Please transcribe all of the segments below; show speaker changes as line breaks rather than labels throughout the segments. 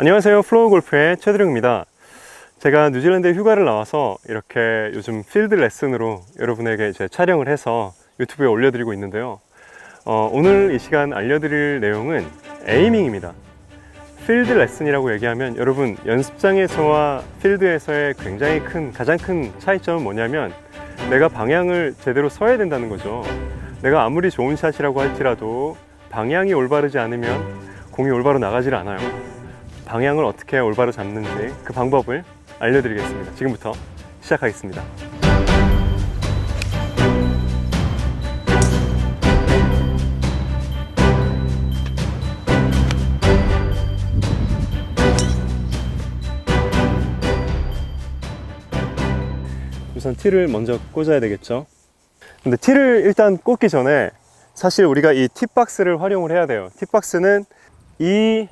안녕하세요. 플로우 골프의 최드령입니다. 제가 뉴질랜드에 휴가를 나와서 이렇게 요즘 필드 레슨으로 여러분에게 이제 촬영을 해서 유튜브에 올려드리고 있는데요. 어, 오늘 이 시간 알려드릴 내용은 에이밍입니다. 필드 레슨이라고 얘기하면 여러분 연습장에서와 필드에서의 굉장히 큰 가장 큰 차이점은 뭐냐면 내가 방향을 제대로 써야 된다는 거죠. 내가 아무리 좋은 샷이라고 할지라도 방향이 올바르지 않으면 공이 올바로 나가질 않아요. 방향을 어떻게 올바로 잡는지 그 방법을 알려드리겠습니다. 지금부터 시작하겠습니다. 우선 티를 먼저 꽂아야 되겠죠. 근데 티를 일단 꽂기 전에 사실 우리가 이 팁박스를 활용을 해야 돼요. 팁박스는 이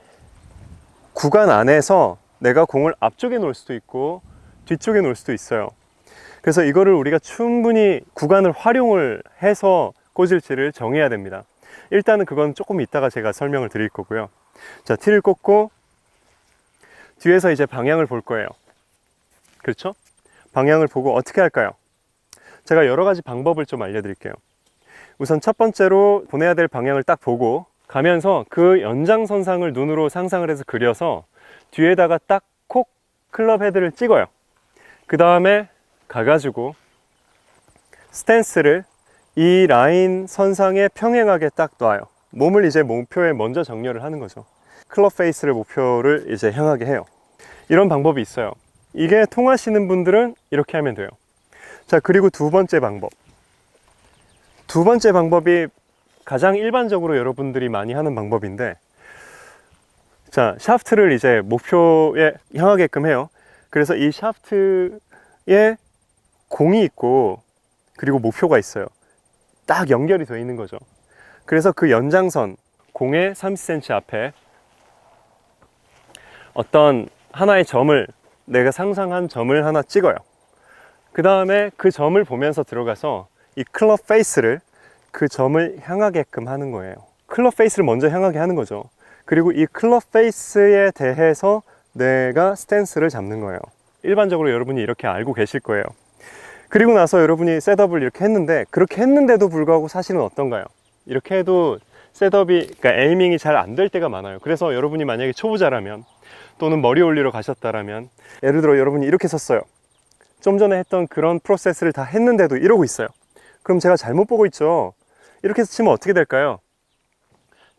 구간 안에서 내가 공을 앞쪽에 놓을 수도 있고 뒤쪽에 놓을 수도 있어요. 그래서 이거를 우리가 충분히 구간을 활용을 해서 꽂을지를 정해야 됩니다. 일단은 그건 조금 이따가 제가 설명을 드릴 거고요. 자, 티를 꽂고 뒤에서 이제 방향을 볼 거예요. 그렇죠? 방향을 보고 어떻게 할까요? 제가 여러 가지 방법을 좀 알려드릴게요. 우선 첫 번째로 보내야 될 방향을 딱 보고 가면서 그 연장선상을 눈으로 상상을 해서 그려서 뒤에다가 딱 콕 클럽 헤드를 찍어요. 그 다음에 가가지고 스탠스를 이 라인 선상에 평행하게 딱 놔요. 몸을 이제 목표에 먼저 정렬을 하는 거죠. 클럽 페이스를 목표를 이제 향하게 해요. 이런 방법이 있어요. 이게 통하시는 분들은 이렇게 하면 돼요. 자, 그리고 두 번째 방법. 두 번째 방법이 가장 일반적으로 여러분들이 많이 하는 방법인데, 자, 샤프트를 이제 목표에 향하게끔 해요. 그래서 이 샤프트에 공이 있고, 그리고 목표가 있어요. 딱 연결이 되어 있는 거죠. 그래서 그 연장선, 공의 30cm 앞에 어떤 하나의 점을, 내가 상상한 점을 하나 찍어요. 그 다음에 그 점을 보면서 들어가서 이 클럽 페이스를 그 점을 향하게끔 하는 거예요. 클럽 페이스를 먼저 향하게 하는 거죠. 그리고 이 클럽 페이스에 대해서 내가 스탠스를 잡는 거예요. 일반적으로 여러분이 이렇게 알고 계실 거예요. 그리고 나서 여러분이 셋업을 이렇게 했는데 그렇게 했는데도 불구하고 사실은 어떤가요? 이렇게 해도 셋업이 그러니까 에이밍이 잘 안 될 때가 많아요. 그래서 여러분이 만약에 초보자라면 또는 머리 올리러 가셨다라면 예를 들어 여러분이 이렇게 섰어요. 좀 전에 했던 그런 프로세스를 다 했는데도 이러고 있어요. 그럼 제가 잘못 보고 있죠. 이렇게 해서 치면 어떻게 될까요?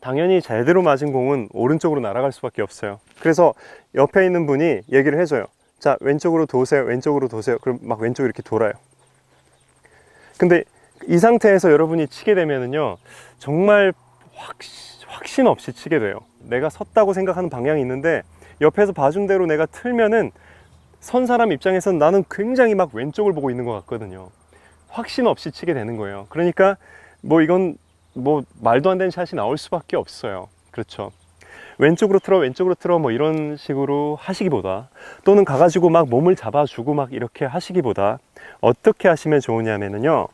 당연히 제대로 맞은 공은 오른쪽으로 날아갈 수밖에 없어요. 그래서 옆에 있는 분이 얘기를 해줘요. 자, 왼쪽으로 도세요. 왼쪽으로 도세요. 그럼 막 왼쪽 이렇게 돌아요. 근데 이 상태에서 여러분이 치게 되면은요, 정말 확신, 확신 없이 치게 돼요. 내가 섰다고 생각하는 방향이 있는데, 옆에서 봐준 대로 내가 틀면은 선 사람 입장에서는 나는 굉장히 막 왼쪽을 보고 있는 것 같거든요. 확신 없이 치게 되는 거예요. 그러니까 뭐 이건 뭐 말도 안 되는 샷이 나올 수밖에 없어요. 그렇죠. 왼쪽으로 틀어 왼쪽으로 틀어 뭐 이런 식으로 하시기보다 또는 가가지고 막 몸을 잡아주고 막 이렇게 하시기보다 어떻게 하시면 좋으냐면은요.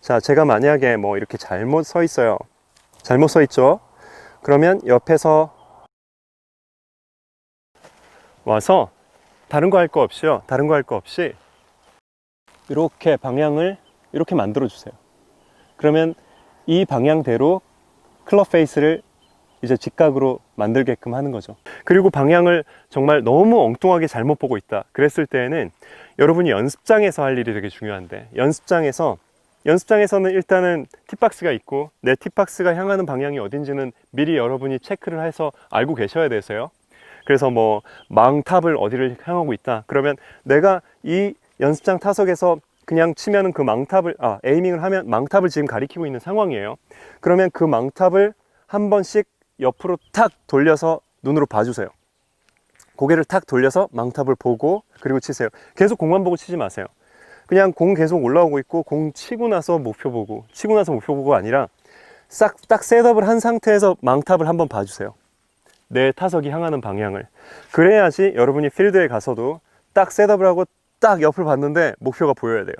자, 제가 만약에 뭐 이렇게 잘못 서 있어요. 잘못 서 있죠. 그러면 옆에서 와서 다른 거 할 거 없이요. 다른 거 할 거 없이 이렇게 방향을 이렇게 만들어 주세요. 그러면 이 방향대로 클럽 페이스를 이제 직각으로 만들게끔 하는 거죠. 그리고 방향을 정말 너무 엉뚱하게 잘못 보고 있다. 그랬을 때에는 여러분이 연습장에서 할 일이 되게 중요한데 연습장에서 연습장에서는 일단은 팁박스가 있고 내 팁박스가 향하는 방향이 어딘지는 미리 여러분이 체크를 해서 알고 계셔야 돼서요. 그래서 뭐 망탑을 어디를 향하고 있다. 그러면 내가 이 연습장 타석에서 그냥 치면은 그 망탑을 아 에이밍을 하면 망탑을 지금 가리키고 있는 상황이에요. 그러면 그 망탑을 한 번씩 옆으로 탁 돌려서 눈으로 봐주세요. 고개를 탁 돌려서 망탑을 보고 그리고 치세요. 계속 공만 보고 치지 마세요. 그냥 공 계속 올라오고 있고 공 치고 나서 목표 보고 치고 나서 목표 보고 아니라 싹 딱 셋업을 한 상태에서 망탑을 한번 봐주세요. 내 타석이 향하는 방향을 그래야지 여러분이 필드에 가서도 딱 셋업을 하고 딱 옆을 봤는데 목표가 보여야 돼요.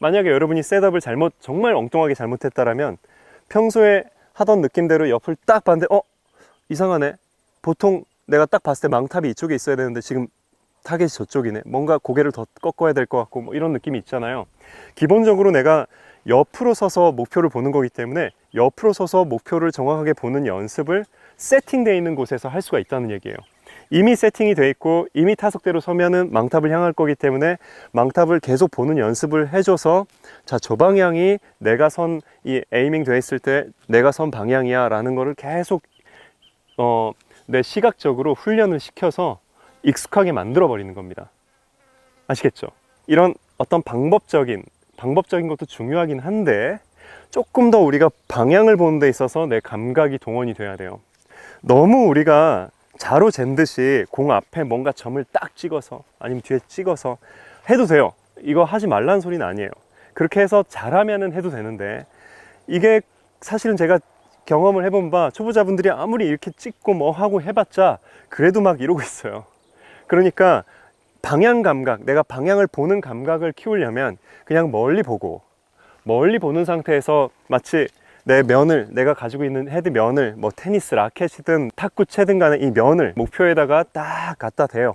만약에 여러분이 셋업을 잘못 정말 엉뚱하게 잘못했다라면 평소에 하던 느낌대로 옆을 딱 봤는데 어 이상하네. 보통 내가 딱 봤을 때 망탑이 이쪽에 있어야 되는데 지금 타겟이 저쪽이네. 뭔가 고개를 더 꺾어야 될 것 같고 뭐 이런 느낌이 있잖아요. 기본적으로 내가 옆으로 서서 목표를 보는 거기 때문에 옆으로 서서 목표를 정확하게 보는 연습을 세팅되어 있는 곳에서 할 수가 있다는 얘기예요. 이미 세팅이 돼 있고 이미 타석대로 서면은 망탑을 향할 거기 때문에 망탑을 계속 보는 연습을 해줘서 자 저 방향이 내가 선 이 에이밍 돼 있을 때 내가 선 방향이야 라는 거를 계속 어 내 시각적으로 훈련을 시켜서 익숙하게 만들어 버리는 겁니다. 아시겠죠? 이런 어떤 방법적인 방법적인 것도 중요하긴 한데 조금 더 우리가 방향을 보는 데 있어서 내 감각이 동원이 돼야 돼요. 너무 우리가 자로 잰 듯이 공 앞에 뭔가 점을 딱 찍어서 아니면 뒤에 찍어서 해도 돼요. 이거 하지 말라는 소리는 아니에요. 그렇게 해서 잘하면은 해도 되는데 이게 사실은 제가 경험을 해본 바 초보자분들이 아무리 이렇게 찍고 뭐 하고 해봤자 그래도 막 이러고 있어요. 그러니까 방향 감각, 내가 방향을 보는 감각을 키우려면 그냥 멀리 보고 멀리 보는 상태에서 마치 내 면을 내가 가지고 있는 헤드 면을 뭐 테니스 라켓이든 탁구 채든 간에 이 면을 목표에다가 딱 갖다 대요.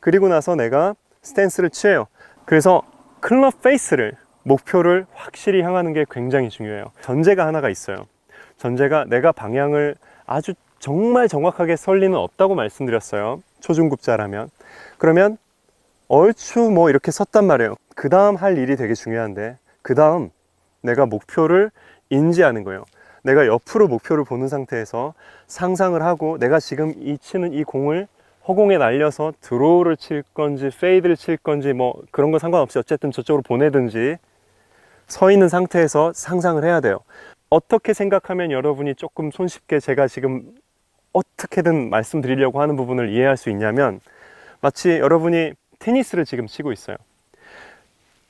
그리고 나서 내가 스탠스를 취해요. 그래서 클럽 페이스를 목표를 확실히 향하는 게 굉장히 중요해요. 전제가 하나가 있어요. 전제가 내가 방향을 아주 정말 정확하게 설 리는 없다고 말씀드렸어요. 초중급자라면. 그러면 얼추 뭐 이렇게 섰단 말이에요. 그 다음 할 일이 되게 중요한데, 그 다음 내가 목표를 인지하는 거예요. 내가 옆으로 목표를 보는 상태에서 상상을 하고 내가 지금 이 치는 이 공을 허공에 날려서 드로우를 칠 건지 페이드를 칠 건지 뭐 그런 거 상관없이 어쨌든 저쪽으로 보내든지 서 있는 상태에서 상상을 해야 돼요. 어떻게 생각하면 여러분이 조금 손쉽게 제가 지금 어떻게든 말씀드리려고 하는 부분을 이해할 수 있냐면 마치 여러분이 테니스를 지금 치고 있어요.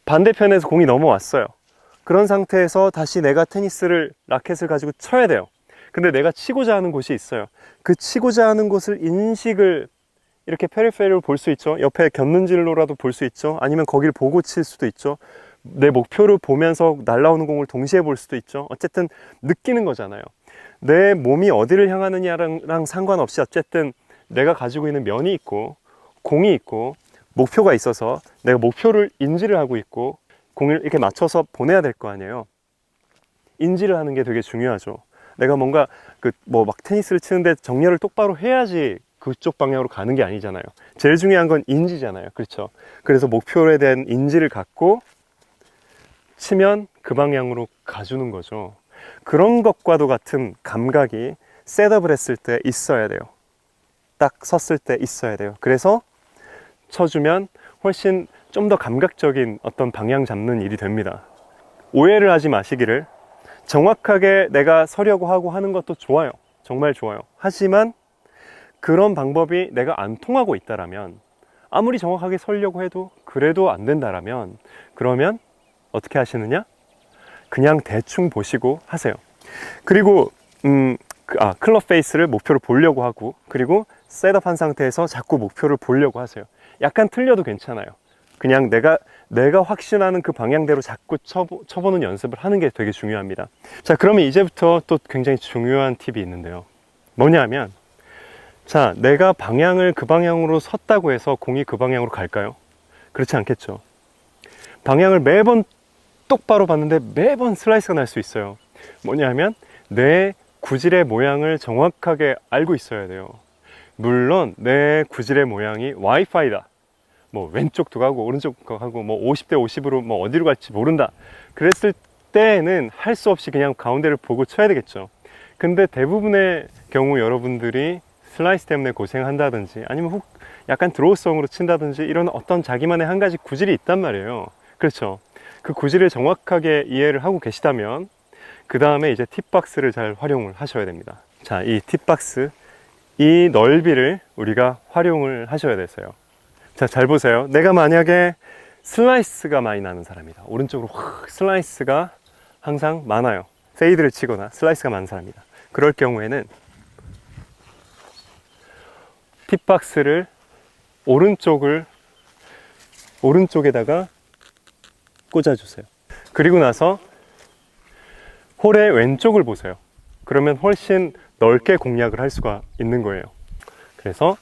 반대편에서 공이 넘어왔어요. 그런 상태에서 다시 내가 테니스를 라켓을 가지고 쳐야 돼요. 근데 내가 치고자 하는 곳이 있어요. 그 치고자 하는 곳을 인식을 이렇게 페리페리를 볼수 있죠. 옆에 곁눈질로라도 볼 수 있죠. 아니면 거길 보고 칠 수도 있죠. 내 목표를 보면서 날아오는 공을 동시에 볼 수도 있죠. 어쨌든 느끼는 거잖아요. 내 몸이 어디를 향하느냐랑 상관없이 어쨌든 내가 가지고 있는 면이 있고 공이 있고 목표가 있어서 내가 목표를 인지를 하고 있고 공을 이렇게 맞춰서 보내야 될 거 아니에요. 인지를 하는 게 되게 중요하죠. 내가 뭔가 그 뭐 막 테니스를 치는데 정렬을 똑바로 해야지 그쪽 방향으로 가는 게 아니잖아요. 제일 중요한 건 인지잖아요. 그렇죠. 그래서 목표에 대한 인지를 갖고 치면 그 방향으로 가주는 거죠. 그런 것과도 같은 감각이 셋업을 했을 때 있어야 돼요. 딱 섰을 때 있어야 돼요. 그래서 쳐주면 훨씬 좀 더 감각적인 어떤 방향 잡는 일이 됩니다. 오해를 하지 마시기를 정확하게 내가 서려고 하고 하는 것도 좋아요. 정말 좋아요. 하지만 그런 방법이 내가 안 통하고 있다라면 아무리 정확하게 설려고 해도 그래도 안 된다라면 그러면 어떻게 하시느냐? 그냥 대충 보시고 하세요. 그리고 음, 그- 아, 클럽 페이스를 목표를 보려고 하고 그리고 셋업한 상태에서 자꾸 목표를 보려고 하세요. 약간 틀려도 괜찮아요. 그냥 내가 내가 확신하는 그 방향대로 자꾸 쳐보, 쳐보는 연습을 하는 게 되게 중요합니다. 자, 그러면 이제부터 또 굉장히 중요한 팁이 있는데요. 뭐냐면 자, 내가 방향을 그 방향으로 섰다고 해서 공이 그 방향으로 갈까요? 그렇지 않겠죠. 방향을 매번 똑바로 봤는데 매번 슬라이스가 날 수 있어요. 뭐냐면 내 구질의 모양을 정확하게 알고 있어야 돼요. 물론 내 구질의 모양이 와이파이다. 뭐 왼쪽도 가고 오른쪽도 가고 뭐 50대 50으로 뭐 어디로 갈지 모른다. 그랬을 때는 할 수 없이 그냥 가운데를 보고 쳐야 되겠죠. 근데 대부분의 경우 여러분들이 슬라이스 때문에 고생한다든지 아니면 혹 약간 드로우성으로 친다든지 이런 어떤 자기만의 한 가지 구질이 있단 말이에요. 그렇죠. 그 구질을 정확하게 이해를 하고 계시다면 그 다음에 이제 팁박스를 잘 활용을 하셔야 됩니다. 자, 이 팁박스 이 넓이를 우리가 활용을 하셔야 돼서요. 자, 잘 보세요. 내가 만약에 슬라이스가 많이 나는 사람이다. 오른쪽으로 확 슬라이스가 항상 많아요. 페이드를 치거나 슬라이스가 많은 사람이다. 그럴 경우에는 팁박스를 오른쪽을 오른쪽에다가 꽂아주세요. 그리고 나서 홀의 왼쪽을 보세요. 그러면 훨씬 넓게 공략을 할 수가 있는 거예요. 그래서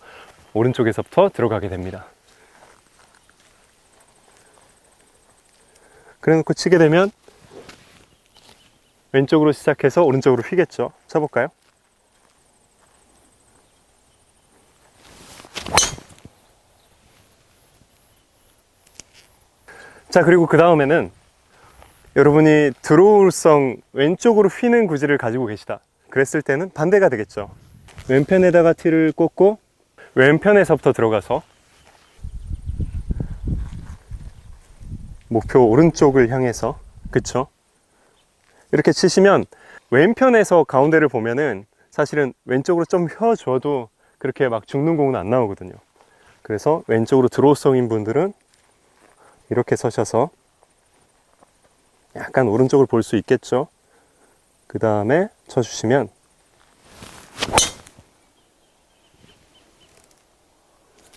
오른쪽에서부터 들어가게 됩니다. 그래 놓고 치게 되면 왼쪽으로 시작해서 오른쪽으로 휘겠죠. 쳐볼까요? 자, 그리고 그 다음에는 여러분이 드로우성 왼쪽으로 휘는 구질을 가지고 계시다. 그랬을 때는 반대가 되겠죠. 왼편에다가 티를 꽂고 왼편에서부터 들어가서 목표 오른쪽을 향해서 그쵸? 이렇게 치시면 왼편에서 가운데를 보면은 사실은 왼쪽으로 좀 휘어줘도 그렇게 막 죽는 공은 안 나오거든요. 그래서 왼쪽으로 드로우성인 분들은 이렇게 서셔서 약간 오른쪽을 볼 수 있겠죠. 그 다음에 쳐주시면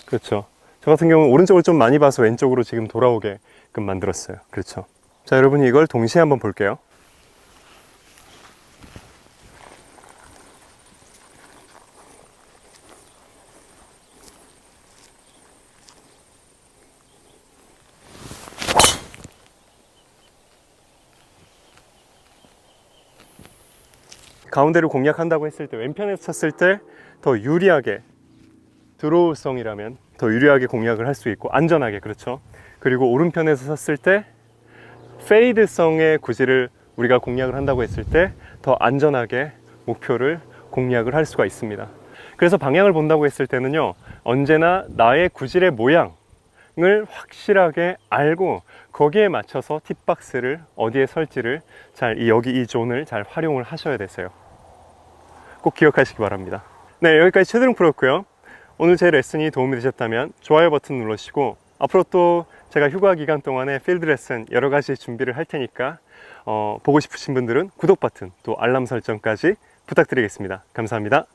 그렇죠. 저 같은 경우는 오른쪽을 좀 많이 봐서 왼쪽으로 지금 돌아오게끔 만들었어요. 그렇죠. 자, 여러분이 이걸 동시에 한번 볼게요. 가운데를 공략한다고 했을 때 왼편에서 쳤을 때 더 유리하게 드로우성이라면 더 유리하게 공략을 할 수 있고 안전하게 그렇죠. 그리고 오른편에서 쳤을 때 페이드성의 구질을 우리가 공략을 한다고 했을 때 더 안전하게 목표를 공략을 할 수가 있습니다. 그래서 방향을 본다고 했을 때는요 언제나 나의 구질의 모양을 확실하게 알고 거기에 맞춰서 팁박스를 어디에 설지를 잘이 여기 이 존을 잘 활용을 하셔야 되세요. 꼭 기억하시기 바랍니다. 네, 여기까지 최드릉 프로였고요. 오늘 제 레슨이 도움이 되셨다면 좋아요 버튼 눌러주시고 앞으로 또 제가 휴가 기간 동안에 필드 레슨 여러 가지 준비를 할 테니까 어, 보고 싶으신 분들은 구독 버튼 또 알람 설정까지 부탁드리겠습니다. 감사합니다.